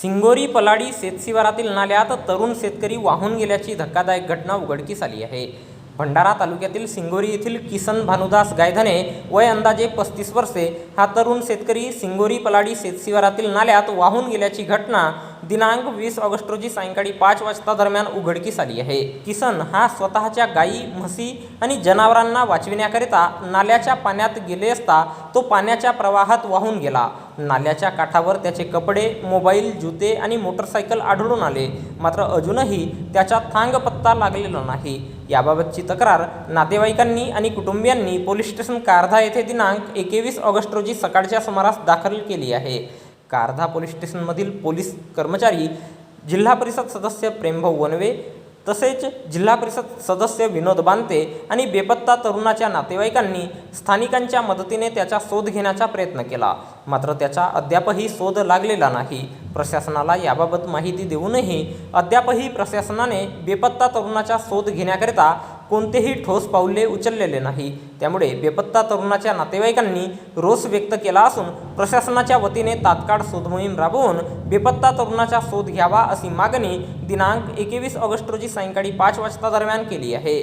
सिंगोरी पलाडी शेतशिवारातील नाल्यात तरुण शेतकरी वाहून गेल्याची धक्कादायक घटना उघडकीस आली आहे. भंडारा तालुक्यातील सिंगोरी येथील किसन भानुदास गायधने वय अंदाजे पस्तीस वर्षे हा तरुण शेतकरी सिंगोरी पलाडी शेतशिवारातील नाल्यात वाहून गेल्याची घटना दिनांक वीस ऑगस्ट रोजी सायंकाळी पाच वाजता दरम्यान उघडकीस आली आहे. किसन हा स्वतःच्या गायी म्हशी आणि जनावरांना वाचविण्याकरिता नाल्याच्या पाण्यात गेले असता तो पाण्याच्या प्रवाहात वाहून गेला. नाल्याच्या काठावर त्याचे कपडे मोबाईल जुते आणि मोटरसायकल आढळून आले. मात्र अजूनही त्याचा थांग पत्ता लागलेला नाही. याबाबतची तक्रार नातेवाईकांनी आणि कुटुंबियांनी पोलीस स्टेशन कारधा येथे दिनांक एकवीस ऑगस्ट रोजी सकाळच्या सुमारास दाखल केली आहे. कारधा पोलीस स्टेशनमधील पोलीस कर्मचारी जिल्हा परिषद सदस्य प्रेमभाऊ वनवे तसेच जिल्हा परिषद सदस्य विनोद बांते आणि बेपत्ता तरुणाच्या नातेवाईकांनी स्थानिकांच्या मदतीने त्याचा शोध घेण्याचा प्रयत्न केला. मात्र त्याचा अद्यापही शोध लागलेला नाही. प्रशासनाला याबाबत माहिती देऊनही अद्यापही प्रशासनाने बेपत्ता तरुणाचा शोध घेण्याकरिता कोणतेही ठोस पाऊले उचललेले नाही. त्यामुळे बेपत्ता तरुणाच्या नातेवाईकांनी रोष व्यक्त केला असून प्रशासनाच्या वतीने तात्काळ शोधमोहीम राबवून बेपत्ता तरुणाचा शोध घ्यावा अशी मागणी दिनांक एकवीस ऑगस्ट रोजी सायंकाळी पाच वाजता दरम्यान केली आहे.